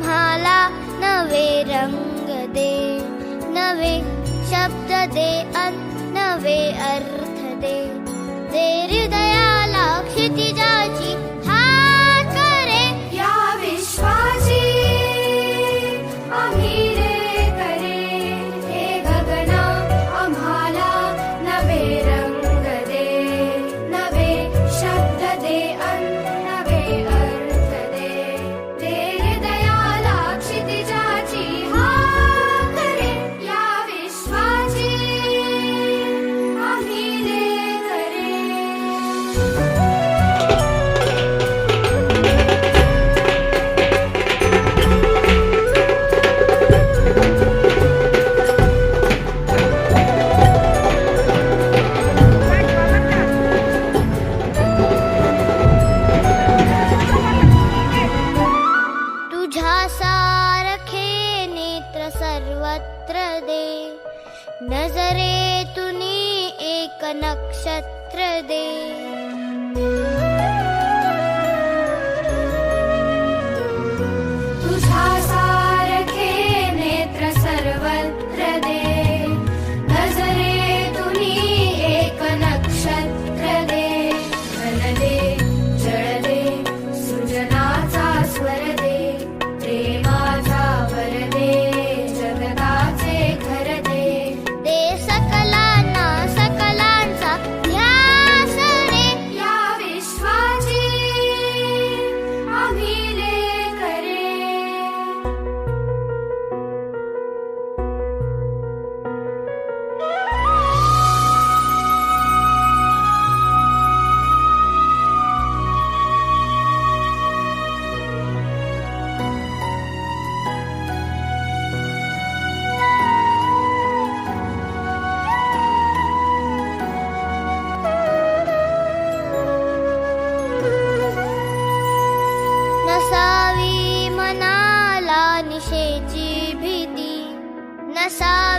आम्हाला नवे रंग दे नवे शब्द दे अन नवे अर्थ दे. हृदयाला क्षितिजा पत्र दे। नजरेतुनी एक नक्षत्र दे।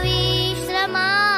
विश्रमा।